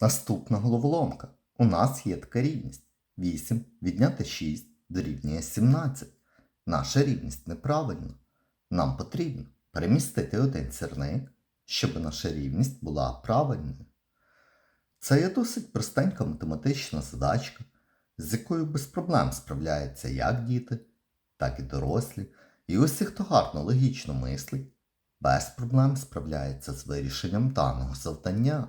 Наступна головоломка. У нас є така рівність. 8 відняти 6 дорівнює 17. Наша рівність неправильна. Нам потрібно перемістити один сірник, щоб наша рівність була правильною. Це є досить простенька математична задачка, з якою без проблем справляються як діти, так і дорослі. І усі, хто гарно логічно мислить, без проблем справляється з вирішенням даного завдання.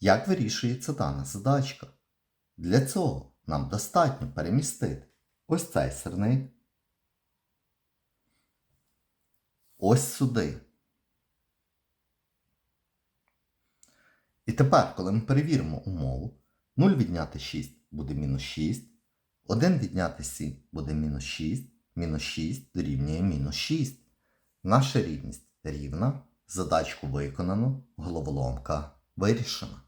Як вирішується дана задачка? Для цього нам достатньо перемістити ось цей сирник, ось сюди. І тепер, коли ми перевіримо умову, 0 відняти 6 буде мінус 6, 1 відняти 7 буде мінус 6, мінус 6 дорівнює мінус 6. Наша рівність рівна, задачку виконано, головоломка вирішена.